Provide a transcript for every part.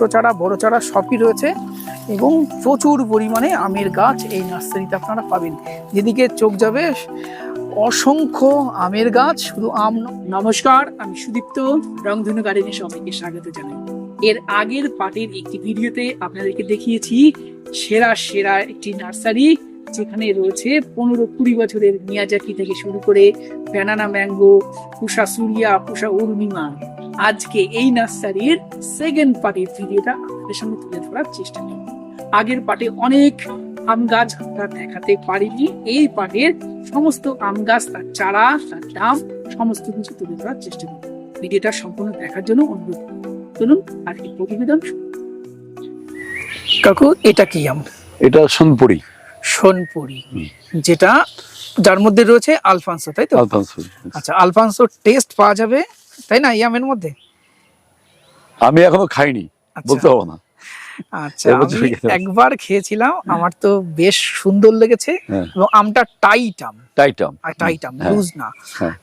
ছোট চারা, বড় চারা সবই রয়েছে এবং প্রচুর পরিমাণে আমের গাছ এই নার্সারিতে আপনারা পাবেন। যেদিকে চোখ যাবে, অসংখ্য আমের গাছ, শুধু আম নমস্কার, আমি সুদীপ্ত, রংধনু গার্ডেনে সবাইকে স্বাগত জানাই। এর আগের পার্টের একটি ভিডিওতে আপনাদেরকে দেখিয়েছি সেরা সেরা একটি নার্সারি যেখানে রয়েছে পনেরো কুড়ি বছরের মিয়াজাকি থেকে শুরু করে ব্যানানা ম্যাঙ্গো পুষা সুরিয়া পুষা উর্মিমা। আজকে এই নার্সারির সেকেন্ড পার্টের ভিডিওটা আপনাদের সামনে তুলে ধরার চেষ্টা করব। আগের পার্টে অনেক আম গাছ আমরা দেখাতে পারিনি। এই পার্টের সমস্ত আম গাছ তার চারা তার দাম সমস্ত কিছু তুলে ধরার চেষ্টা করব। ভিডিওটা সম্পূর্ণ দেখার জন্য অনুরোধ করব। চলুন আজকে প্রতিবেদন কাকু এটা কি আম? এটা সোনপুরি। সোনপুরি যেটা যার মধ্যে রয়েছে আলফানসো তাই তো? আলফানসো আচ্ছা আলফানসো টেস্ট পাওয়া যাবে তাই না ইয়ামের মধ্যে? আমি এখনও খাইনি আচ্ছা। বলতে পারব না। আচ্ছা আমি একবার খেয়েছিলাম আমার তো বেশ সুন্দর লেগেছে হ্যাঁ। এবং আমটা টাইট আম টাইটাম। আর টাইট আম হ্যাঁ। লুজ না। হ্যাঁ।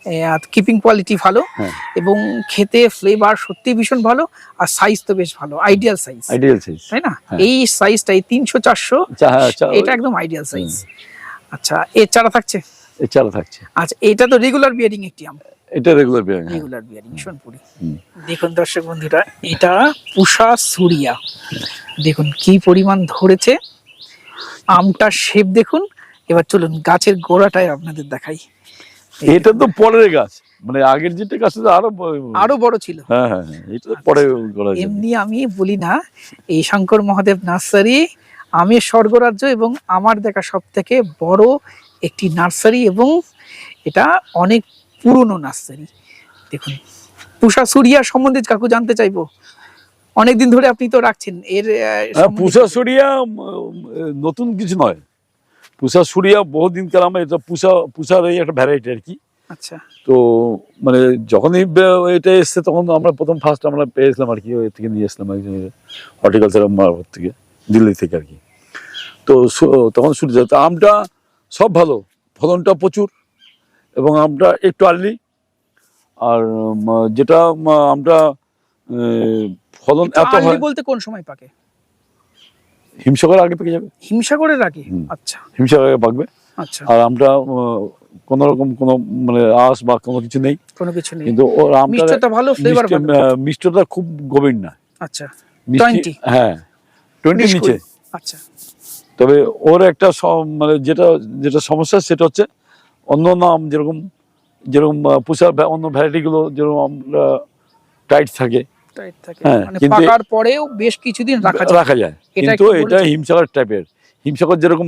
কিপিং কোয়ালিটি ভালো হ্যাঁ। এবং খেতে ফ্লেভার সত্যি ভীষণ ভালো আর সাইজ তো বেশ ভালো আইডিয়াল সাইজ আইডিয়াল সাইজ তাই না? হ্যাঁ। এই সাইজটাই তিনশো চারশো হ্যাঁ, এটা একদম আইডিয়াল সাইজ আচ্ছা এর চারা থাকছে? চারা থাকছে। আচ্ছা এটা তো রেগুলার বিয়ারিং একটি আম। এটা regular bearing regular bearing Sonpuri. দেখুন দর্শক বন্ধুরা এটা পুষা সুরিয়া। দেখুন কি পরিমাণ ধরেছে। আমটার শেপ দেখুন। এবার চলুন গাছের গোড়াটাই আপনাদের দেখাই। এটা তো পরের গাছ। মানে আগের যেটা গাছ আরও আরও বড় ছিল। হ্যাঁ হ্যাঁ হ্যাঁ, এটা তো পরে করা এমনি আমি বলি না এই শঙ্কর মহাদেব নার্সারি আমি স্বর্গরাজ্য এবং আমার দেখা সব থেকে বড় একটি নার্সারি এবং এটা অনেক পুরনো নার্সারি। দেখুন পুষা সুরিয়া সম্বন্ধে কাকু জানতে চাইব? অনেকদিন ধরে আপনি তো রাখছেন এর পুষা সুরিয়া নতুন কিছু নয়। পুষা সুরিয়া বহুদিন কাল আমার এটা পুষা পুষার এই একটা ভ্যারাইটি আর কি। আচ্ছা। তো মানে যখনই এটা এসছে তখন আমরা প্রথম ফার্স্ট আমরা পেয়েছিলাম আর কি ওই থেকে নিয়ে এসলাম একজন হর্টিকালচার মারফত থেকে দিল্লি থেকে আর কি। তো তখন তো আমটা সব ভালো ফলনটা প্রচুর। এবং আমটা একটু আর্লি আর যেটা আমরা ফলন এত হয় বলতে কোন সময় পাকে? হিমসাগর আগে পেকে যাবে। হিমসাগরের আগে? আচ্ছা। হিমসাগর আগে পাকবে। আচ্ছা। আর আমটা আহ, কোনো রকম কোনো মানে আঁশ বা কোনো কিছু নেই। কোনো কিছু নেই। কিন্তু ওর আমটা মিষ্টতা ভালো ফ্লেভার মিষ্টতা খুব গভীর না। আচ্ছা। মিষ্টি 20 হ্যাঁ। টোয়েন্টি বিশ নিচে। আচ্ছা। তবে ওর একটা মানে যেটা যেটা সমস্যা সেটা হচ্ছে অন্য নাম যেরকম যেরকম পুষার অন্য ভ্যারাইটি গুলো যেরকম আমরা টাইট থাকে। হ্যাঁ, মানে কিন্তু পরেও বেশ কিছুদিন রাখা যায়। কিন্তু এটা হিমসাগর টাইপের। হিমসাগর যেরকম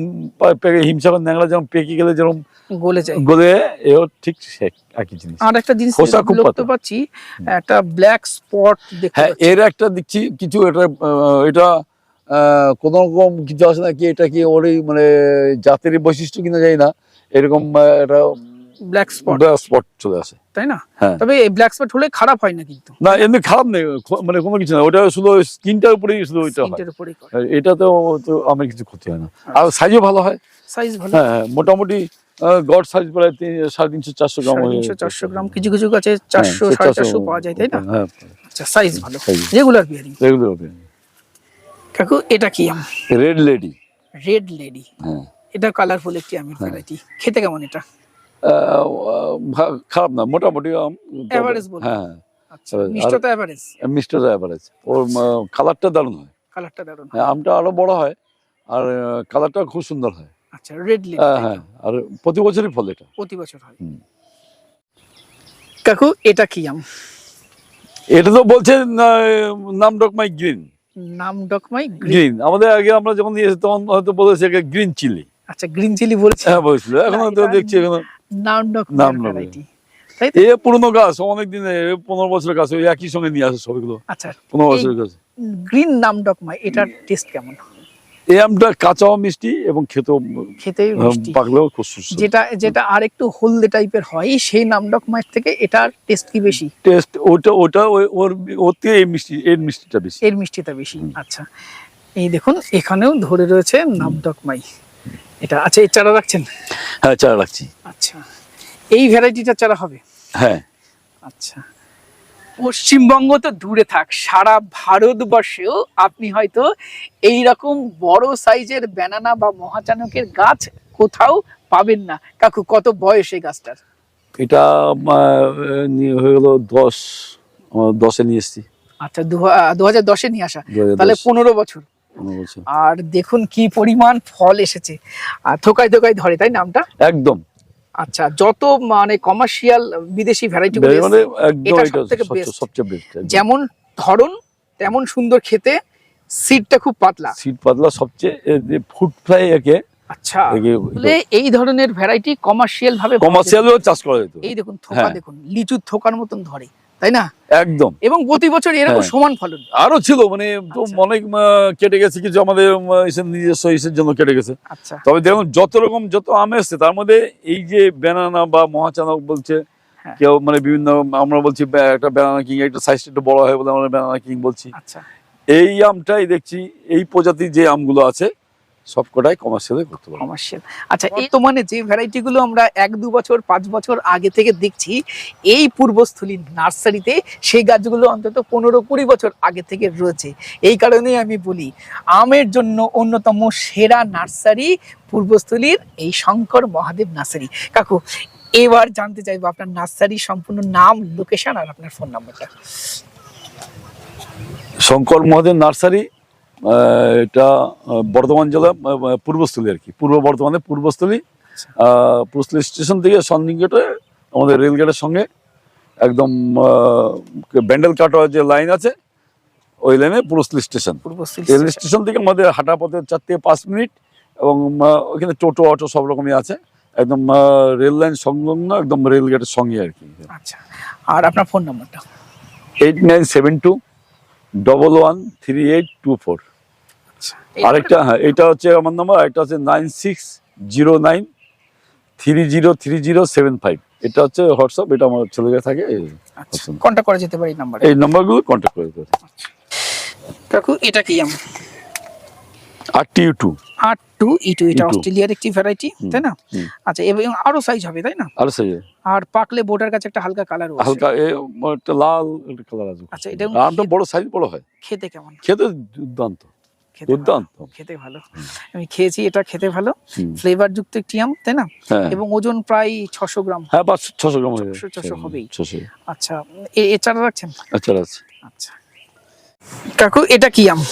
হিমসাগর ন্যাংরা যেরকম পেকে গেলে যেরকম গলে যায়। গলে এও ঠিক একই জিনিস। আর একটা জিনিস। পাচ্ছি ব্ল্যাক স্পট হ্যাঁ এর একটা দেখছি কিছু এটা এটা কোন রকম কিছু আছে নাকি? এটা কি ওর মানে জাতের বৈশিষ্ট্য কিনা যায় না। এরকম একটা ব্ল্যাক স্পট স্পট চলে আসে। তাই না? হ্যাঁ। তবে এই ব্ল্যাক স্পট হলে খারাপ হয় না কিন্তু। না এমনি খারাপ নেই মানে কোনো কিছু না। ওটা শুধু স্কিনটার উপরেই শুধু ওইটা হয়। এটাতে তো আমার কিছু ক্ষতি হয় না। আর সাইজও ভালো হয়। সাইজ ভালো। হ্যাঁ হ্যাঁ, মোটামুটি গড সাইজ প্রায় সাড়ে তিনশো চারশো গ্রাম তিনশো চারশো গ্রাম কিছু কিছু গাছে চারশো হ্যাঁ, সাড়ে চারশো পাওয়া যায় তাই না? আচ্ছা সাইজ ভালো। রেগুলার বিয়ারিং রেগুলার কাকু এটা কি আম? রেড লেডি রেড লেডি হ্যাঁ। এটা কালারফুল একটি আমের ভ্যারাইটি খেতে কেমন এটা? খারাপ না মোটামুটি আম। হ্যাঁ। আচ্ছা মিষ্টতা এভারেজ ওর কালারটা দারুণ হয়। কালারটা দারুণ হ্যাঁ, আমটা আরও বড় হয় আর কালারটা খুব সুন্দর হয়। আচ্ছা রেড হ্যাঁ হ্যাঁ আর প্রতি বছরই ফল এটা। প্রতি বছর হয়। কাকু এটা কি আম? এটা তো বলছে নাম ডকমাই গ্রিন। নাম ডকমাই গ্রিন। আমাদের আগে আমরা যখন নিয়েছি তখন হয়তো বলেছে গ্রিন চিলি। আচ্ছা গ্রিন চিলি বলছি। হ্যাঁ বলছিল। এখন তো দেখছি এখন নাম নাম ভ্যারাইটি এ পুরনো গাছ অনেক দিন পনেরো বছরের গাছ ওই একই সঙ্গে নিয়ে আসে সবগুলো। আচ্ছা পনেরো বছরের গাছ। গ্রিন নাম ডকমাই এটার টেস্ট কেমন? এই আমটা কাঁচাও মিষ্টি এবং খেতেও খেতে মিষ্টি। পাকলেও খুব সুস্বাদু। যেটা যেটা আর একটু হলদে টাইপের হয় সেই নাম ডকমাইয়ের থেকে এটার টেস্ট কি বেশি? টেস্ট ওটা ওটা ওর ওর থেকে এই মিষ্টি এর মিষ্টিটা বেশি। এর মিষ্টিটা বেশি আচ্ছা। এই দেখুন এখানেও ধরে রয়েছে নাম ডকমাই এটা আচ্ছা এই চারা রাখছেন? হ্যাঁ চারা রাখছি। আচ্ছা। এই ভ্যারাইটিটা চারা হবে? হ্যাঁ। আচ্ছা। পশ্চিমবঙ্গ তো দূরে থাক সারা ভারতবর্ষেও আপনি হয়তো এই রকম বড় সাইজের ব্যানানা বা মহাচানকের গাছ কোথাও পাবেন না। কাকু কত বয়স এই গাছটার? এটা হয়ে গেলো দশ দশে নিয়ে এসছি। আচ্ছা দু হাজার দশে নিয়ে আসা। তাহলে পনেরো বছর। আর দেখুন কি পরিমাণ ফল এসেছে। আর থোকায় থোকায় ধরে তাই নামটা? একদম। আচ্ছা যত মানে কমার্শিয়াল বিদেশি ভ্যারাইটি মানে যেমন ধরন তেমন সুন্দর খেতে সিডটা খুব পাতলা। সিট পাতলা সবচেয়ে ফুড ফ্রাই একে আচ্ছা এই ধরনের ভ্যারাইটি কমার্শিয়াল ভাবে কমার্শিয়ালও চাষ করা যেত। এই দেখুন থোকা হ্যাঁ। দেখুন লিচুর থোকার মতন ধরে। তাই না? একদম। এবং প্রতি বছর এরকম হ্যাঁ। সমান ফলন। আরও ছিল মানে আচ্ছা। অনেক কেটে গেছে কিছু আমাদের নিজস্ব ইসের জন্য কেটে গেছে। আচ্ছা। তবে দেখুন যত রকম যত আম এসছে তার মধ্যে এই যে ব্যানানা বা মহাচানক বলছে হ্যাঁ। কেউ মানে বিভিন্ন আমরা বলছি একটা ব্যানানা কিং একটা সাইজ একটু বড় হয় বলে আমরা ব্যানানা কিং বলছি। আচ্ছা। এই আমটাই দেখছি এই প্রজাতির যে আমগুলো আছে সবকটাই কমার্শিয়ালে করতে পারব। কমার্শিয়াল আচ্ছা এই তো মানে যে ভ্যারাইটি গুলো আমরা এক দু বছর পাঁচ বছর আগে থেকে দেখছি এই পূর্বস্থলী নার্সারিতে সেই গাছগুলো অন্তত পনেরো কুড়ি বছর আগে থেকে রয়েছে। এই কারণেই আমি বলি আমের জন্য অন্যতম সেরা নার্সারি পূর্বস্থলীর এই শঙ্কর মহাদেব নার্সারি। কাকু এবার জানতে চাইব আপনার নার্সারি সম্পূর্ণ নাম লোকেশন আর আপনার ফোন নাম্বারটা শঙ্কর মহাদেব নার্সারি এটা বর্ধমান জেলা পূর্বস্থলী আর কি। পূর্ব বর্ধমানের পূর্বস্থলী। আহ, পূর্বস্থলী স্টেশন থেকে সন্দিংগেটে আমাদের রেলগেটের সঙ্গে একদম ব্যান্ডেল কাটোয়া যে লাইন আছে ওই লাইনে পূর্বস্থলী স্টেশন। রেল স্টেশন থেকে আমাদের হাঁটা পথে চার থেকে পাঁচ মিনিট এবং ওইখানে টোটো অটো সব রকমই আছে। একদম রেল লাইন সংলগ্ন একদম রেল গেটের সঙ্গে আর কি। আচ্ছা। আর আপনার ফোন নাম্বারটা? Eight nine seven two double one three eight two four. আচ্ছা আরেকটা হ্যাঁ এটা হচ্ছে আমার নাম্বার আরেকটা হচ্ছে nine six zero nine three zero three zero seven five. এটা হচ্ছে হোয়াটসঅ্যাপ এটা আমার ছেলেকে থাকে আচ্ছা কন্ট্যাক্ট করা যেতে পারে এই নাম্বারে এই নাম্বারগুলো কন্ট্যাক্ট করে দেবে কাকু এটা কি আম R T U two R two E two এটা অস্ট্রেলিয়ার একটি ভ্যারাইটি তাই না? আচ্ছা এবং আরও সাইজ হবে তাই না? আর সে আর পাকলে বোটার কাছে একটা হালকা কালার হালকা একটা লাল একটা কালার আছে। আচ্ছা, এটা বড় সাইজ বড় হয়। খেতে কেমন? খেতে দুর্দান্ত? দুর্দান্ত। খেতে ভালো। আমি খেয়েছি এটা খেতে ভালো। ফ্লেভার যুক্ত একটি আম তাই না? হ্যাঁ। এবং ওজন প্রায় ছশো গ্রাম। হ্যাঁ ছশো গ্রাম হবে 600 600 হবেই। আচ্ছা এ- রাখছেন? আচ্ছা আচ্ছা। কাকু এটা কি আম?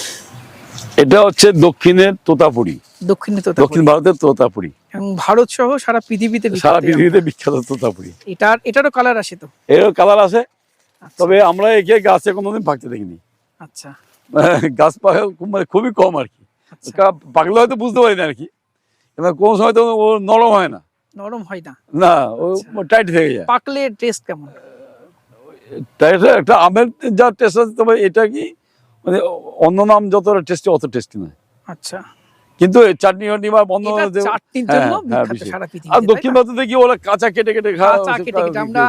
এটা হচ্ছে দক্ষিণের তোতাপুরি। দক্ষিণে তো দক্ষিণ ভারতের তোতাপুরি। ভারত সহ সারা পৃথিবীতে সারা পৃথিবীতে বিখ্যাত তোতাপুরি। এটার এটারও কালার আসে তো? এর কালার আছে আচ্ছা, তবে আমরা একে গাছে কোনোদিন ভাগতে দেখিনি। আচ্ছা। গাছ পাকা মানে খুবই কম আর কি। আচ্ছা। পাকলে হয়তো বুঝতে পারি না আর কি। কোনো সময় তো ও নরম হয় না। নরম হয় না। না ও আচ্ছা। টাইট থেকে যায়। পাকলে টেস্ট কেমন? টাইট একটা আমের যা টেস্ট আছে তবে এটা কি মানে অন্য নাম যতটা টেস্টি অত টেস্টি নয়। আচ্ছা। কিন্তু চাটনি ফাটনি বা বন্ধ হ্যাঁ, হ্যাঁ, আর দক্ষিণ ভারতে দেখি ওরা কাঁচা কেটে কেটে খায় আমরা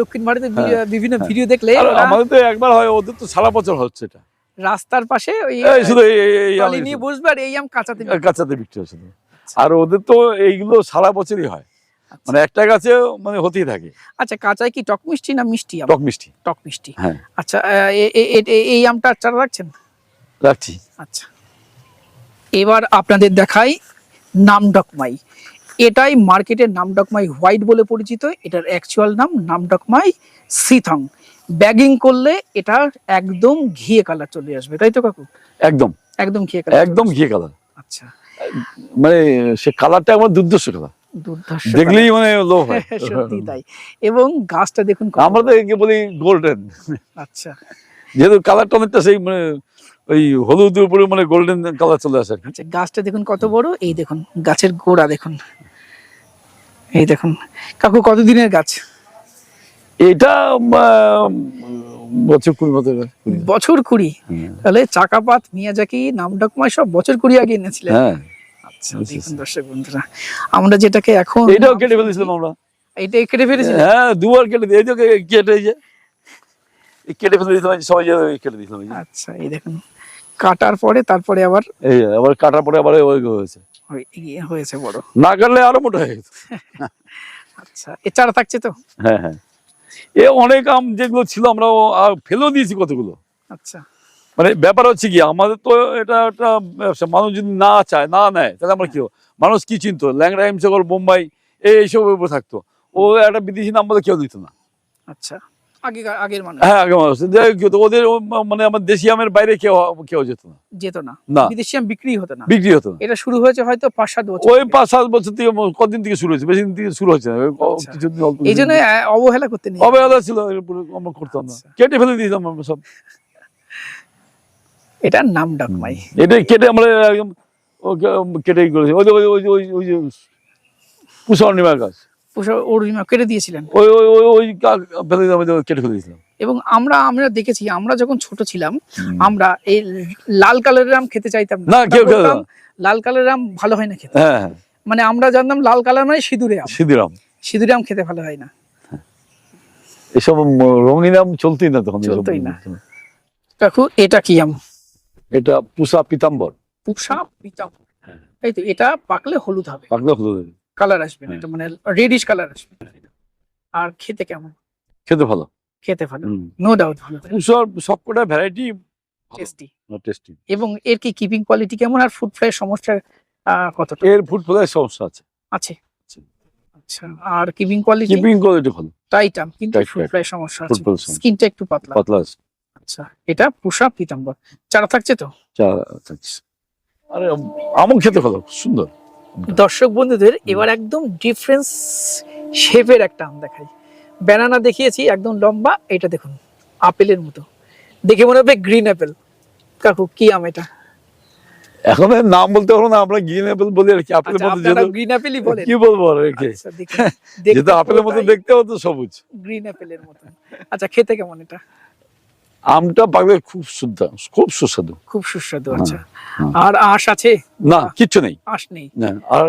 দক্ষিণ ভারতে হ্যাঁ, বিভিন্ন হ্যাঁ। ভিডিও দেখলে আমাদের তো একবার হয় ওদের তো সারা বছর হচ্ছে এটা। রাস্তার পাশে ওই শুধু এই- নিয়ে বসবে আর এই আম কাঁচাতে বিক্রি কাঁচাতে বিক্রি হয় শুধু আর ওদের তো এইগুলো সারা বছরই হয়। আচ্ছা। মানে একটা গাছে মানে হতেই থাকে। আচ্ছা কাঁচায় কি টক মিষ্টি না মিষ্টি আম? টক মিষ্টি। টক মিষ্টি। হ্যাঁ। আচ্ছা এই আমটা চারা রাখছেন? রাখছি। আচ্ছা। এবার আপনাদের দেখাই নামডকমাই। এটাই মার্কেটের নামডকমাই হোয়াইট বলে পরিচিত। এটার অ্যাকচুয়াল নাম নামডকমাই সিথং। ব্যাগিং করলে এটা একদম ঘিয়ে কালার চলে আসবে তাই তো কাকু? একদম। একদম ঘিয়ে কালার একদম ঘিয়ে কালার আচ্ছা। মানে সে কালারটা আমার দুর্দর্শ কালার দেখলেই মানে লোভ হয়। সত্যি তাই। এবং গাছটা দেখুন কত আমরা তো একে বলি গোল্ডেন আচ্ছা। যেহেতু কালারটা অনেকটা সেই মানে ওই উপরে মানে গোল্ডেন কালার চলে আসে। আচ্ছা গাছটা দেখুন কত বড়। এই দেখুন গাছের গোড়া দেখুন। এই দেখুন। কাকু কতদিনের গাছ? এটা বছর কুড়ি কুড়ি। বছর কুড়ি? তাহলে চাকাপাত মিয়াজাকি নামডকমাই সব বছর কুড়ি আগে এনেছিলেন। হ্যাঁ। আচ্ছা দর্শক বন্ধুরা আমরা যেটাকে এখন এটাও কেটে ফেলেছিলাম আমরা। এটা কেটে ফেলেছিলেন? হ্যাঁ দুবার কেটে দিই এই যে কেটে যে। কেটে ফেলে সবাই কেটে আচ্ছা এই দেখুন কাটার পরে তারপরে আবার এই আবার কাটার পরে আবার হয়েছে। ইয়ে হয়েছে বড়। না কাটলে আরও মোটা হয়ে গেছে। আচ্ছা এ চারা থাকছে তো? হ্যাঁ হ্যাঁ। এ অনেক আম যেগুলো ছিল আমরা ফেলেও দিয়েছি কতগুলো। আচ্ছা। মানে ব্যাপার হচ্ছে কি আমাদের তো এটা একটা ব্যবসা মানুষ যদি না চায় না নেয় তাহলে আমরা কি হব? মানুষ কি চিনতো? ল্যাংড়া হিমসাগর বোম্বাই এইসব এইসবের উপর থাকতো। ও একটা বিদেশি নাম্বার বলে কেউ দিত না। আচ্ছা। আগে আগের মানুষ। হ্যাঁ মানুষ। ওদের মানে আমার দেশি আমের বাইরে কেউ কেউ যেত না। যেত না। না। বিদেশি আম বিক্রি হতো না। বিক্রি হতো এটা শুরু হয়েছে হয়তো পাঁচ সাত বছর ওই পাঁচ সাত বছর থেকে কতদিন থেকে শুরু হয়েছে? বেশি দিন থেকে শুরু না। ক- আচ্ছা। কিছুদিন অল্প এই জন্য অবহেলা করতে নেই। অবহেলা ছিল আমরা করতাম না। আচ্ছা। কেটে ফেলে দিতাম আমরা সব। এটার নাম ডাকমাই এটাই কেটে আমরা একদম করেছি। ওই যে- ওই যে- ওই গাছ। অরুণিমা কেটে দিয়েছিলেন। ওই ওই ওই ওই কেটে ফেলে দিয়েছিলাম। এবং আমরা আমরা দেখেছি আমরা যখন ছোট ছিলাম আমরা এই লাল কালারের আম খেতে চাইতাম না, কেউ। লাল কালারের আম ভালো হয় না খেতে। হ্যাঁ হ্যাঁ। মানে আমরা জানতাম লাল কালার মানে সিঁদুরে আম। সিদ্ধিরাম সিঁদুরে আম খেতে ভালো হয় না। এসব রঙিন আম চলতেই না তখন চলতোই না। কাকু এটা কি আম? এটা পুষা পিতাম্বর। পুষা পিতাম হ্যাঁ। এই তো এটা পাকলে হলুদ হবে। পাকলে হলুদ হবে। কালার আসবে না হ্যাঁ। এটা মানে রেডিশ কালার আসবে। আর খেতে কেমন? খেতে ভালো। খেতে ভালো। নো ডাউট ভালো। সবকটা ভ্যারাইটি টেস্টি টেস্টি এবং এর কি কিপিং কোয়ালিটি কেমন আর ফুড ফ্রাই সমস্যা কতটা? এর ফুড ফ্লাই সমস্যা আছে। আছে। আচ্ছা আর কিপিং কোয়ালিটি কিপিং কোয়ালিটি ভালো। টাইট আম কিন্তু ফুড. ফ্রাই সমস্যা আছে। স্কিনটা একটু পাতলা। পাতলা আছে। আচ্ছা এটা পুষা পিতাম্বর চারা থাকছে তো? চা থাকছে। আরে আমও খেতে ভালো সুন্দর। দর্শক বন্ধুদের এবার একদম ডিফারেন্স শেপের একটা আম দেখাই। ব্যানানা দেখিয়েছি একদম লম্বা এটা দেখুন আপেলের মতো। দেখে মনে হবে গ্রিন অ্যাপেল কাকু কি আম এটা? এখন নাম বলতে পারব না আমরা গ্রিন অ্যাপেল বলি আর কি আপেলের আচ্ছা, মতো গ্রিন অ্যাপেলই বলেন। কি বলব আর একে আচ্ছা, দেখতে আপেলের মতো দেখতে হতো সবুজ। গ্রিন অ্যাপেলের মতো। আচ্ছা খেতে কেমন এটা? আমটা পাকলে খুব সুন্দর খুব সুস্বাদু। খুব সুস্বাদু হ্যাঁ, আচ্ছা। হ্যাঁ। আর আঁশ আছে? না কিচ্ছু নেই। আঁশ নেই। আর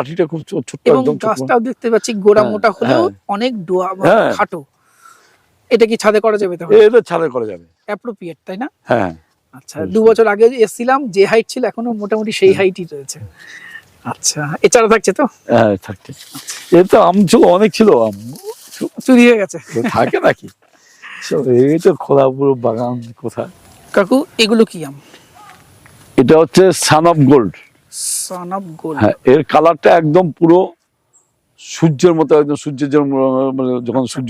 আঠিটা খুব ছোট্ট একদম। গাছটাও দেখতে পাচ্ছি গোড়া হ্যাঁ, মোটা হলেও। অনেক ডোয়া হ্যাঁ। খাটো। এটা কি ছাদে করা যাবে তাহলে? এটা ছাড়া করা যাবে। অ্যাপ্রোপ্রিয়েট তাই না? হ্যাঁ। আচ্ছা দু বছর আগে এসেছিলাম যে হাইট ছিল এখনও মোটামুটি সেই হাইটই রয়েছে। আচ্ছা এছাড়া থাকছে তো? হ্যাঁ থাকতে এর তো আম ছিল অনেক ছিল আম। চুরি হয়ে গেছে। থাকে নাকি? এই তো খোলা পুরো বাগান কোথায়? কাকু এগুলো কি আম? এটা হচ্ছে sun of gold sun of gold হ্যাঁ এর কালারটা একদম পুরো সূর্যের মতো একদম সূর্যের যেরকম মানে যখন সূর্য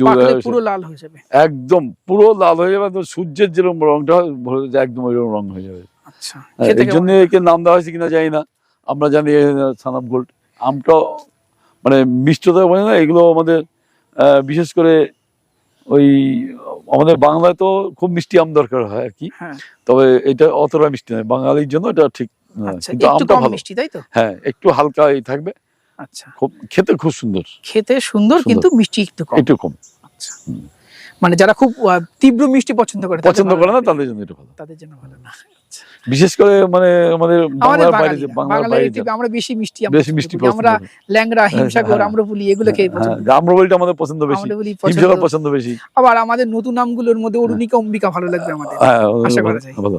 পুরো লাল হয়ে যাবে। একদম পুরো লাল হয়ে যাবে একদম সূর্যের যেরকম রংটা ভরে যায়, একদম ওইরকম রং হয়ে যাবে। আচ্ছা হ্যাঁ, এর জন্য একে নাম দেওয়া হয়েছে কিনা জানি না। আমরা জানি সান অফ গোল্ড আমটা মানে মিষ্টতা বলে না এগুলো আমাদের বিশেষ করে ওই আমাদের বাংলায় তো খুব মিষ্টি আম দরকার হয় আর কি। হ্যাঁ। তবে এটা অতটা মিষ্টি নয় বাঙালির জন্য এটা ঠিক আচ্ছা কিন্তু একটু আমটা ভালো। মিষ্টি তাই তো? হ্যাঁ একটু হালকা থাকবে। আচ্ছা। খুব খেতে খুব সুন্দর। খেতে সুন্দর। কিন্তু মিষ্টি একটু কম। একটু কম। আচ্ছা। মানে যারা খুব তীব্র মিষ্টি পছন্দ করে পছন্দ করে না তাদের জন্য এটা ভালো। তাদের জন্য ভালো না। বিশেষ করে মানে আমাদের বাংলার বাইরে যে বাংলার বাইরে আমরা বেশি মিষ্টি বেশি মিষ্টি আমরা ল্যাংড়া হিমসাগর হ্যাঁ। আম্রপুলি এগুলো খেয়ে পছন্দ হ্যাঁ করি। আম্রবলিটা আমাদের পছন্দ বেশি। হিমসাগর পছন্দ বেশি। আবার আমাদের নতুন নামগুলোর মধ্যে অরুণিকা অম্বিকা ভালো লাগবে আমাদের। হ্যাঁ আশা করা যায়। ভালো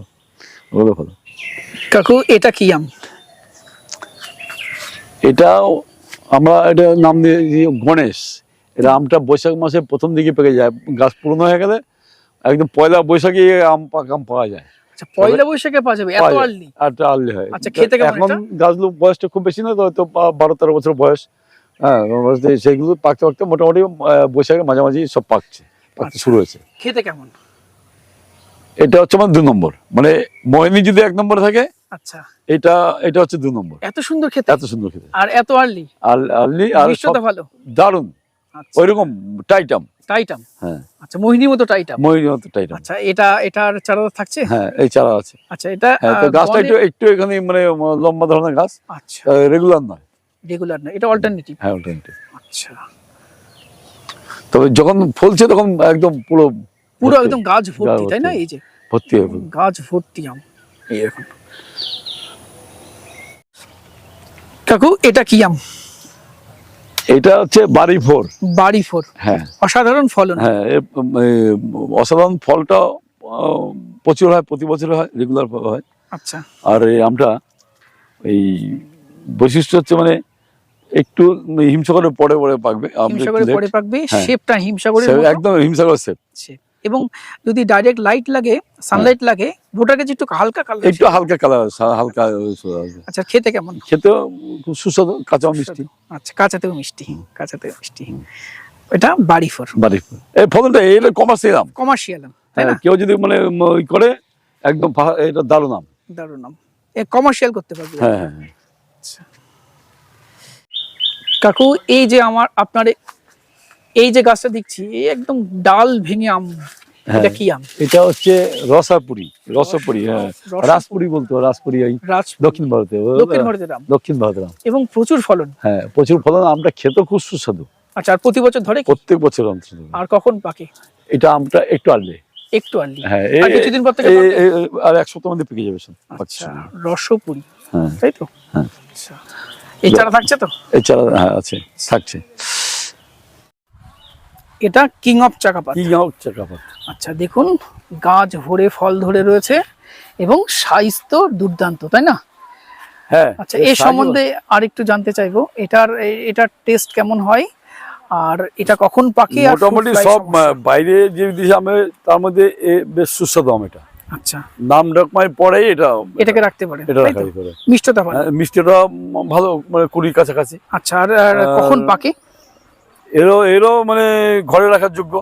কাকু এটা কি আম? এটাও আমরা এটা নাম দিয়ে গণেশ। এটা আমটা বৈশাখ মাসে প্রথম দিকে পেকে যায়। গাছ পুরনো হয়ে গেলে একদম পয়লা বৈশাখে আম আম পাওয়া যায়। আচ্ছা পয়লা বৈশাখে পাওয়া যাবে এত আর্লি আর আর্লি হয়। আচ্ছা, খেতে কেমন এখন এটা? গাছগুলো বয়সটা খুব বেশি না তো বারো তেরো বছর বয়স। হ্যাঁ বয়সে পাকতে পাকতে মোটামুটি বৈশাখের মাঝামাঝি সব পাকছে পাকতে আচ্ছা। শুরু হয়েছে। খেতে কেমন? এটা হচ্ছে আমার দু নম্বর। মানে মোহিনী যদি এক নম্বর থাকে আচ্ছা। এটা এটা হচ্ছে দু নম্বর। এত সুন্দর খেতে? এত সুন্দর খেতে। আর এত আর্লি আর আর্লি আর দারুণ। আচ্ছা। ওইরকম টাইটাম টাইটাম হ্যাঁ। আচ্ছা মোহিনী মতো টাইটাম ময়ূরীর মতো টাইটাম আচ্ছা এটা এটার চারা থাকছে? হ্যাঁ এই চারা আছে। আচ্ছা এটা হ্যাঁ তো গাছটা একটু একটু এখানে মানে লম্বা ধরনের গাছ। আচ্ছা। রেগুলার নয়। রেগুলার না এটা অল্টারনেটিভ হ্যাঁ অল্টারনেটিভ আচ্ছা। তবে যখন ফলছে তখন একদম পুরো পুরো একদম গাছ ভর্তি তাই না? এই যে ভর্তি গাছ ভর্তি আম। এই দেখুন। কাকু এটা কি আম? এটা হচ্ছে বাড়ি ফোর বাড়ি ফোর হ্যাঁ। অসাধারণ ফলন। হ্যাঁ অসাধারণ ফলটা প্রচুর হয় প্রতি বছর হয় রেগুলার হয়। আচ্ছা। আর এই আমটা এই বৈশিষ্ট্য হচ্ছে মানে একটু হিমসাগরের পরে পরে পাকবে হিমসাগরের পরে পাকবে হ্যাঁ। শেপটা হিমসাগরের একদম হিমসাগর শেপ। এবং যদি ডাইরেক্ট লাইট লাগে সানলাইট লাগে ভোটার কাছে একটু হালকা কালার একটু হালকা কালার হালকা আচ্ছা খেতে কেমন? খুব সুস্বাদু কাঁচা মিষ্টি। আচ্ছা কাঁচাতেও মিষ্টি কাঁচাতেও মিষ্টি। এটা বাড়ি ফোর বাড়ি এই ফলনটা এটা কমার্শিয়াল আম। কমার্শিয়াল তাই না? হ্যাঁ, কেউ যদি মানে ওই করে একদম এটা দারুণ আম। দারুণ নাম এ কমার্শিয়াল করতে পারবে। হ্যাঁ হ্যাঁ হ্যাঁ। কাকু এই যে আমার আপনার এই যে গাছটা দেখছি এই একদম ডাল ভেঙে আম হ্যাঁ। এটা কি আম? এটা হচ্ছে রসাপুরি রসপুরি হ্যাঁ। বলতো দক্ষিণ ভারতে দক্ষিণ ভারতের আম। দক্ষিণ ভারতের আম। এবং প্রচুর ফলন। হ্যাঁ প্রচুর ফলন আমটা খেতে খুব সুস্বাদু। আচ্ছা আর প্রতি বছর ধরে প্রত্যেক বছর অন্তত আর কখন পাকে? এটা আমটা একটু আনলে। একটু আনলি। হ্যাঁ আর কিছুদিন পর থেকে এক সপ্তাহ মধ্যে পেকে যাবে আচ্ছা রসপুরি। হ্যাঁ। তাই তো? হ্যাঁ। আচ্ছা। এই চারা থাকছে তো? এই চারা হ্যাঁ আছে থাকছে। এটা king of Chakapat king of Chakapat আচ্ছা দেখুন গাছ ভরে ফল ধরে রয়েছে এবং সাইজ তো দুর্দান্ত তাই না? হ্যাঁ আচ্ছা এর সম্বন্ধে আর একটু জানতে চাইব। এটার এটার টেস্ট কেমন হয়? আর এটা কখন পাকে মোটামুটি সব বাইরে যে দেশে তার মধ্যে এ বেশ সুস্বাদু আম এটা। আচ্ছা। নাম ডাকমায় পরেই এটা এটাকে রাখতে পারে এটা তাই রাখা তো? যেতে পারে মিষ্টতা ভালো হ্যাঁ, মিষ্টিটা ভালো মানে কুড়ির কাছাকাছি। আচ্ছা আর কখন পাকে এরও এরও মানে ঘরে রাখার যোগ্য।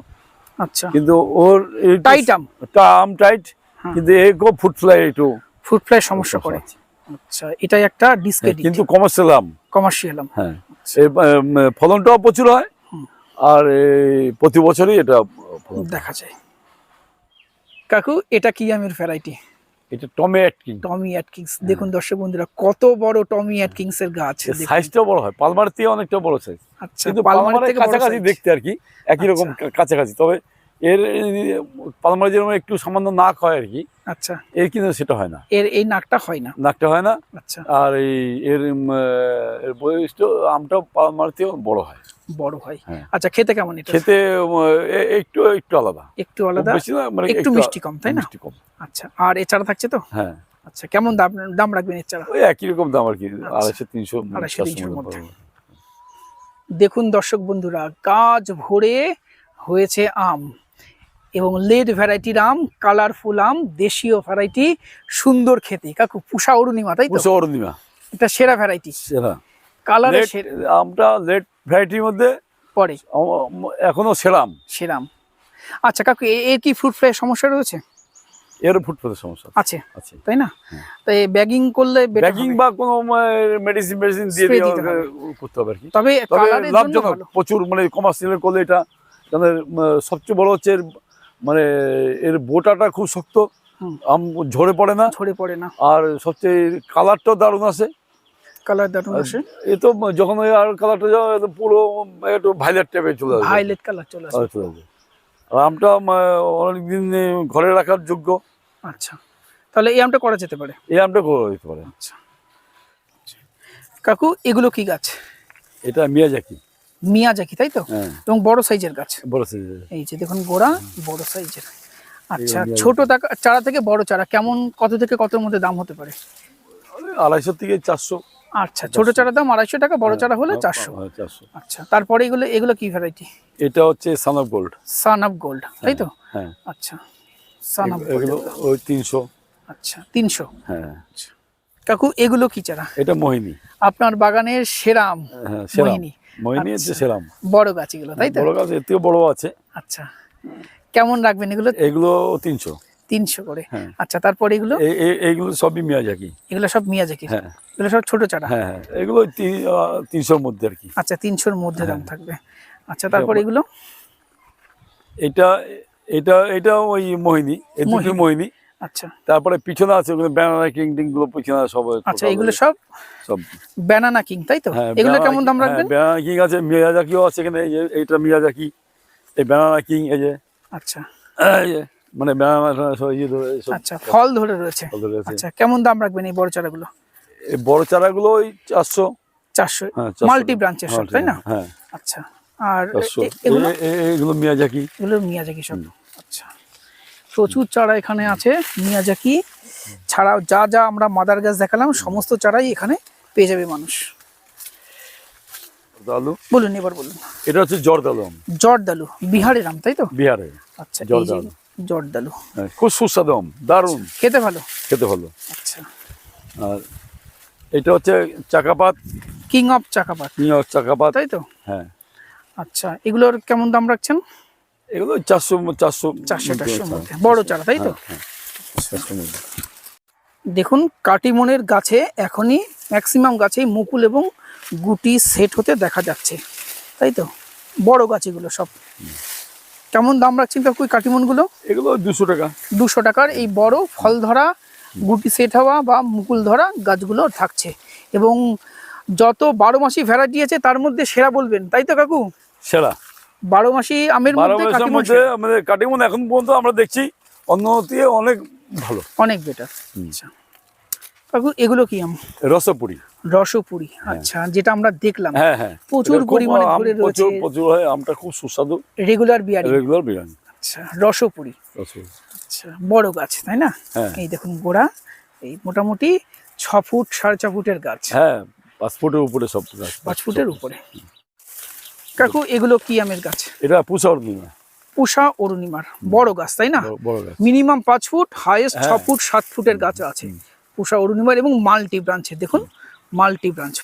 আচ্ছা। কিন্তু ওর টাইট আম আম টাইট হ্যাঁ। কিন্তু এগো ফুড ফ্লাই একটু ফ্রুট ফ্লাই সমস্যা করে। আচ্ছা এটাই একটা ডিসক্রেডিট কিন্তু কমার্শিয়াল আম কমার্শিয়াল আম হ্যাঁ। এই, ফলনটাও প্রচুর হয়। আর প্রতি বছরই এটা। দেখা যায়। কাকু এটা কি আমের ভ্যারাইটি এটা টমে টমি অ্যাটকিংস দেখুন দর্শক বন্ধুরা কত বড় টমি অ্যাটকিংস এর গাছ দেখুন। সাইজটাও বড় হয়। পালমার থেকে অনেকটা বড় সাইজ আচ্ছা কিন্তু থেকে কাছাকাছি দেখতে আর কি একই রকম কাছাকাছি। তবে এর পালমারে যেরকম একটু সামান্য নাক হয় আর কি আচ্ছা। এর কিন্তু সেটা হয় না। এর এই নাকটা হয় না? নাকটা হয় না। আচ্ছা। আর এই এর এর বৈশিষ্ট্য আমটাও পালমার বড় হয়। বড় হয়। হ্যাঁ। আচ্ছা খেতে কেমন এটা? খেতে একটু একটু আলাদা। একটু আলাদা? বেশি না, মানে একটু মিষ্টি কম, তাই না? কম। আচ্ছা আর এছাড়া থাকছে তো? হ্যাঁ। আচ্ছা কেমন দাম দাম রাখবেন এছাড়া? ওই একই রকম দাম আর কি আড়াইশো তিনশো আড়াইশো, তিনশোর মধ্যে। দেখুন দর্শক বন্ধুরা গাছ ভরে হয়েছে আম এবং লেড ভ্যারাইটির আম কালারফুল আম দেশীয় ভ্যারাইটি সুন্দর খেতে। কাকু পুষা অরুণিমা তাই তো? পুষো অরুণিমা। এটা সেরা ভ্যারাইটি। সেরা। কালারে আমটা লেট ভ্যারাইটির মধ্যে পরে। আম- এখনও সেরাম। সেরাম। আচ্ছা কাকু এর কি ফ্রুট ফ্লাই সমস্যা রয়েছে? এর ফুটফুটের সমস্যা আছে। আছে তাই না? তাই ব্যাগিং করলে ব্যাগিং বা কোনো মেডিসিন মেডিসিন দিয়ে করতে হবে আর কি। তবে লাভজনক। প্রচুর মানে কমার্শিয়াল করলে এটা মানে সবচেয়ে বড় হচ্ছে এর মানে এর বোটাটা খুব শক্ত। আম ঝরে পড়ে না। ঝরে পড়ে না। আর সবচেয়ে কালারটাও দারুণ আছে। কালার দারুণ আসে। এ তো যখন ওই আর কালারটা একদম পুরো একটু ভাইলেট টাইপের চলে আসবে। ভাইলেট কালার চলে আসে কালার চলে আসবে। আর আমটা অনেকদিন ঘরে রাখার যোগ্য। আচ্ছা। তাহলে এই আমটা করা যেতে পারে? এই আমটা করে দিতে পারে। আচ্ছা। কাকু এগুলো কি গাছ? এটা মিয়াজাকি। মিয়াজাকি তাই তো? হ্যাঁ। এবং বড় সাইজের গাছ। বড় সাইজের। এই যে দেখুন গোড়া বড় সাইজের। আচ্ছা। ছোট চারা থেকে বড় চারা কেমন কত থেকে কতর মধ্যে দাম হতে পারে? আড়াইশো থেকে চারশো। আচ্ছা ছোট চারা দাম আড়াইশো টাকা বড় চারা হলে চারশো। হ্যাঁ, চারশো। আচ্ছা তারপরে এগুলো এগুলো কি ভ্যারাইটি এটা হচ্ছে sun of gold sun of gold তাই তো? হ্যাঁ। আচ্ছা সান অফ এগুলো ওই তিনশো। আচ্ছা তিনশো? হ্যাঁ। কাকু এগুলো কি চারা? এটা মোহিনী। আপনার বাগানের সেরা আম হ্যাঁ সেরাম। মোহিনী। মোহিনী হচ্ছে আচ্ছা। সেরাম। বড় গাছ এগুলো তাই তো? বড় গাছ থেকে বড় আছে। আচ্ছা কেমন রাখবেন এগুলো? এগুলো তিনশো। তিনশো করে। হ্যাঁ। আচ্ছা তারপর এগুলো? এইগুলো সবই মিয়াজাকি। এগুলো সব মিয়াজাকি। হ্যাঁ। এগুলো সব ছোট চারা? হ্যাঁ হ্যাঁ। এগুলো তিন- তিনশোর মধ্যে আর কি। আচ্ছা তিনশোর মধ্যে দাম হ্যাঁ। থাকবে। আচ্ছা তারপর এগুলো? এটা এটা এটা ওই মোহিনী এই দুটো মোহিনী। আচ্ছা। তারপরে পিছনে আছে ওগুলো ব্যানানা কিং টিংগুলো পিছনে সব আচ্ছা এগুলো সব সব। ব্যানানা কিং তাই তো? এগুলো কেমন দাম রাখবেন? banana king আছে মিয়াজাকিও আছে এখানে এইটা মিয়াজাকি এই ব্যানানা কিং এই যে। আচ্ছা। মানে ইয়ে আচ্ছা ফল ধরে রয়েছে। আচ্ছা কেমন দাম রাখবেন এই বড় চারাগুলো? এই বড় চারাগুলো ওই চারশো। চারশো? হ্যাঁ মাল্টি ব্রাঞ্চের সব তাই না? হ্যাঁ। আচ্ছা আর এগুলো? মিয়াজাকি। এগুলো মিয়াজাকি সব। আচ্ছা প্রচুর চারা এখানে আছে মিয়াজাকি। ছাড়াও যা যা আমরা মাদার গাছ দেখালাম সমস্ত চারাই এখানে পেয়ে যাবে মানুষ। আলু বলুন এবার বলুন। এটা হচ্ছে জর্দালু জর্দালু বিহারের আম তাই তো? বিহারে আচ্ছা জর্দালু। জর্দালু। হ্যাঁ, খুব সুস্বাদু আম দারুণ। খেতে ভালো? খেতে ভালো। আচ্ছা। আর এটা হচ্ছে Chakapat. King of Chakapat. New Chakapat. তাই তো? হ্যাঁ। আচ্ছা এগুলোর কেমন দাম রাখছেন? এগুলো চারশো চারশো চারশো টারশোর মধ্যে। বড় চারা তাই তো? হ্যাঁ, চারশোর মধ্যে। দেখুন কাটিমনের গাছে এখনই ম্যাক্সিমাম গাছেই মুকুল এবং গুটি সেট হতে দেখা যাচ্ছে। তাই তো? বড় গাছ এগুলো সব। কেমন দাম রাখছেন কাকু এই কাটিমনগুলো? এগুলো দুশো টাকা। দুশো টাকার এই বড় ফল ধরা গুটি সেট হওয়া বা মুকুল ধরা গাছগুলো থাকছে। এবং যত বারো মাসি ভ্যারাইটি আছে তার মধ্যে সেরা বলবেন তাই তো কাকু? সেরা। বারো মাসি আমের মধ্যে। আমাদের কাটিমন এখন পর্যন্ত আমরা দেখছি অন্য থেকে অনেক ভালো। অনেক বেটার আচ্ছা। কাকু এগুলো কি আম? রসপুরি। রসপুরি আচ্ছা যেটা আমরা দেখলাম। হ্যাঁ হ্যাঁ। প্রচুর পরিমাণে ধরে রয়েছে। প্রচুর হয় আমটা খুব সুস্বাদু। Regular bearing regular bearing. আচ্ছা রসপুরি। আচ্ছা বড় গাছ তাই না? হ্যাঁ। এই দেখুন গোড়া এই মোটামুটি ছ ফুট সাড়ে ছ ফুটের গাছ। হ্যাঁ পাঁচ ফুটের উপরে সব গাছ পাঁচ ফুটের উপরে। কাকু এগুলো কি আমের গাছ? এটা পুষা অর্দিনা পুষা অরুণিমার। বড় গাছ তাই না? বড় মিনিমাম পাঁচ ফুট হাইয়েস্ট ছ হ্যাঁ। ফুট সাত ফুটের গাছ আছে। পুষা অরুণিমার এবং মাল্টি ব্রাঞ্চে দেখুন মাল্টি ব্রাঞ্চ।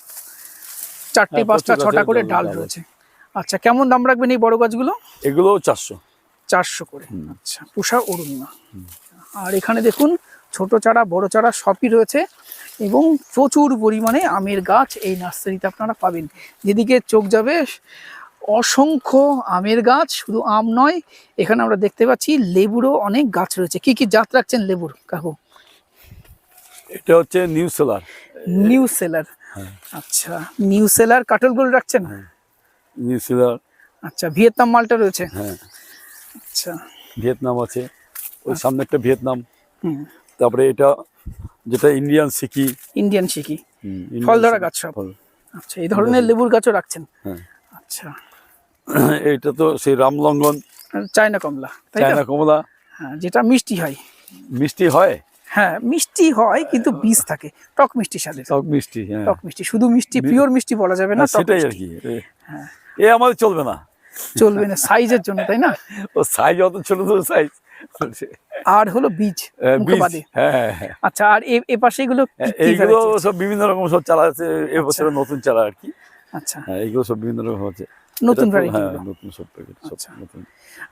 চারটে হ্যাঁ, পাঁচটা ছটা করে ডাল ডাল রয়েছে। আচ্ছা কেমন দাম রাখবেন এই বড় গাছগুলো? এগুলো চারশো। চারশো করে। আচ্ছা পুষা অরুণিমা। আর এখানে দেখুন ছোট চারা বড় চারা সবই রয়েছে এবং প্রচুর পরিমাণে আমের গাছ এই নার্সারিতে আপনারা পাবেন। যেদিকে চোখ যাবে অসংখ্য আমের গাছ শুধু আম নয় এখানে আমরা দেখতে পাচ্ছি লেবুরও অনেক গাছ রয়েছে। কি কি জাত রাখছেন লেবুর কাকু? এটা হচ্ছে নিউ সেলার। New seller. আচ্ছা নিউ সেলার কাটল গোল রাখছেন? New seller. আচ্ছা ভিয়েতনাম মালটা রয়েছে? হ্যাঁ। আচ্ছা। ভিয়েতনাম আছে। ওই সামনে একটা ভিয়েতনাম। হুম। তারপরে এটা যেটা ইন্ডিয়ান সিকি। ইন্ডিয়ান সিকি। ফল ধরা গাছ সব। আচ্ছা এই ধরনের লেবুর গাছও রাখছেন? হ্যাঁ। আচ্ছা। এটা তো সেই রামলঙ্গন চায়না কমলা চায়না কমলা। হ্যাঁ যেটা মিষ্টি হয়। মিষ্টি হয়? হ্যাঁ মিষ্টি হয় কিন্তু বীজ থাকে। টক মিষ্টি স্বাদের। টক মিষ্টি হ্যাঁ। টক মিষ্টি শুধু মিষ্টি পিওর মিষ্টি বলা যাবে না হ্যাঁ, সেটাই আর। কি। এ- এ আমাদের চলবে না। চলবে না সাইজের জন্য তাই না? ও সাইজ অত ছোট ছোট সাইজ আর হলো বীজ মুখে হ্যাঁ হ্যাঁ হ্যাঁ। আচ্ছা আর এ- পাশে এগুলো এইগুলো সব বিভিন্ন রকম সব চারা আছে এবছরের নতুন চালা আর কি। আচ্ছা। হ্যাঁ এইগুলো সব বিভিন্ন রকম আছে। নতুন ভ্যারাইটি হ্যাঁ নতুন সব প্যাকেট সব আচ্ছা। নতুন।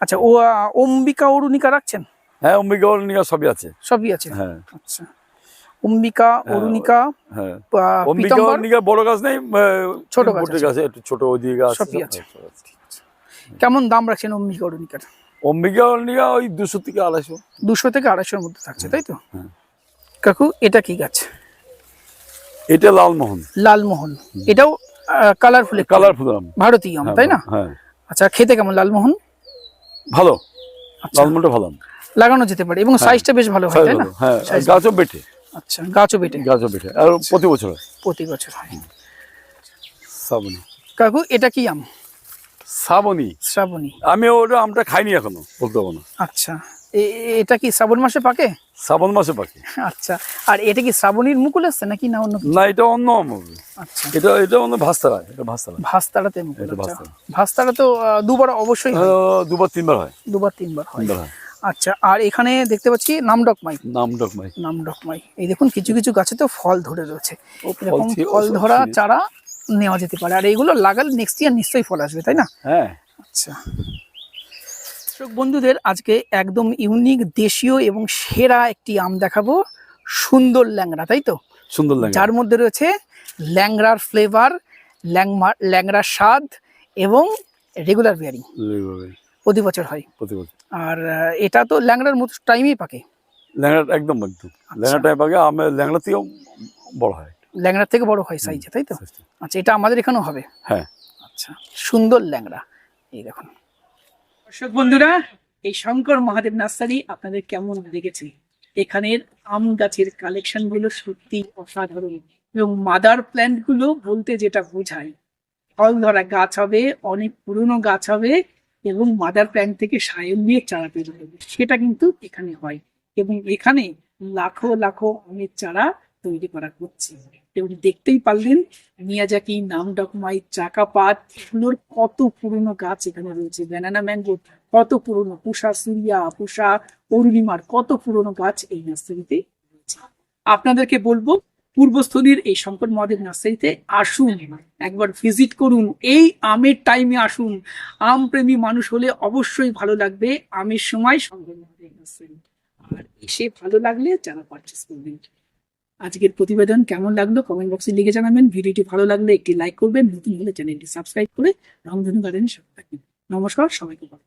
আচ্ছা ও অম্বিকা অরুণিকা রাখছেন? হ্যাঁ অম্বিকা অরণ্যিকা সবই আছে। সবই আছে? হ্যাঁ। আচ্ছা। অম্বিকা অরুণিকা হ্যাঁ। অম্বিকা অরণ্যিকা বড় গাছ নেই ছোট গাছ একটু ছোট ওইদিকে গাছ সবই আছে। কেমন দাম রাখছেন অম্বিকা অরুণিকার? অম্বিকা অরণ্যিকা ওই দুশো থেকে আড়াইশো। দুশো থেকে আড়াইশোর মধ্যে থাকছে তাই তো? হ্যাঁ। কাকু এটা কি গাছ? এটা লালমোহন। লালমোহন। এটাও কালারফুল কালারফুল আম। ভারতীয় আম হ্যাঁ, তাই না? হ্যাঁ। আচ্ছা খেতে কেমন লালমোহন? ভালো। আচ্ছা। লালমোহনটা ভালো। লাগানো যেতে পারে এবং সাইজটা বেশ ভালো হয় তাই না? হ্যাঁ গাছও বেটে। আচ্ছা গাছও বেটে। গাছও বেটে। আর প্রতি বছর প্রতি বছর হয়। শ্রাবণী। কাকু এটা কি আম? শ্রাবণী। শ্রাবণী। আমি ওটা আমটা খাইনি এখনও বলতে পারব না। আচ্ছা। এটা কি শ্রাবণ মাসে পাকে? শ্রাবণ মাসে পাখি আচ্ছা। আর এটা কি শ্রাবণীর মুকুল আসছে নাকি না অন্য না এটা অন্য আম আচ্ছা। এটা এটা অন্য ভাস্তারা এটা ভাস্তারা। ভাস্তারাতে মুকুল আচ্ছা। ভাস্তারা। তো দুবার অবশ্যই দুবার তিনবার হয়। দুবার হয়। তিনবার হয়। আচ্ছা আর এখানে দেখতে পাচ্ছি নামডকমাই নাম ডকমাই নামডকমাই এই দেখুন কিছু কিছু গাছে তো ফল ধরে রয়েছে। এরকম ফল ধরা চারা নেওয়া যেতে পারে। আর এইগুলো লাগালে নেক্সট ইয়ার নিশ্চয়ই ফল আসবে তাই না? হ্যাঁ। আচ্ছা। দর্শক বন্ধুদের আজকে একদম ইউনিক দেশীয় এবং সেরা একটি আম দেখাবো। সুন্দর ল্যাংড়া তাই তো? সুন্দর যার মধ্যে রয়েছে ল্যাংড়ার ফ্লেভার ল্যাংমা ল্যাংড়ার স্বাদ এবং রেগুলার বিয়ারিং প্রতি বছর হয়। প্রতি বছর। আর এটা তো ল্যাংড়ার মতো টাইমেই পাকে। ল্যাংড়া একদম একদম। ল্যাংড়াটাই পাকে আমি ল্যাংড়া থেকেও বড় হয়। ল্যাংড়ার থেকে বড় হয় সাইজে তাই তো? আচ্ছা এটা আমাদের এখানেও হবে? হ্যাঁ। আচ্ছা সুন্দর ল্যাংড়া। এই দেখুন। দর্শক বন্ধুরা এই শঙ্কর মহাদেব নার্সারি আপনাদের কেমন লেগেছে? এখানের আম গাছের কালেকশনগুলো সত্যি অসাধারণ এবং মাদার প্ল্যান্টগুলো বলতে যেটা বোঝায়। ফল ধরা গাছ হবে অনেক পুরনো গাছ হবে এবং মাদার প্ল্যান্ট থেকে সায়ন দিয়ে চারা তৈরি হবে। সেটা কিন্তু এখানে হয় এবং এখানে লাখো লাখো আমের চারা তৈরি করা হচ্ছে। তেমনি দেখতেই পারলেন মিয়াজাকি নাম ডকমাই, চাকাপাত এগুলোর কত পুরনো গাছ এখানে রয়েছে। ব্যানানা ম্যাঙ্গো কত পুরনো, পুষা সুরিয়া, পুষা অরুণিমার কত পুরনো গাছ এই নার্সারিতে রয়েছে। আপনাদেরকে বলব পূর্বস্থলীর এই শঙ্কর মহাদেব নার্সারিতে আসুন। একবার ভিজিট করুন। এই আমের টাইমে আসুন। আম প্রেমী মানুষ হলে অবশ্যই ভালো লাগবে আমের সময় শঙ্কর মহাদেব নার্সারি। আর এসে ভালো লাগলে যারা পারচেস করবেন। আজকের প্রতিবেদন কেমন লাগল কমেন্ট বক্সে লিখে জানাবেন। ভিডিওটি ভালো লাগলে একটি লাইক করবেন। নতুন হলে চ্যানেলটি সাবস্ক্রাইব করে রংধনু গার্ডেনের সাথে থাকবেন। নমস্কার, সবাইকে ভালো।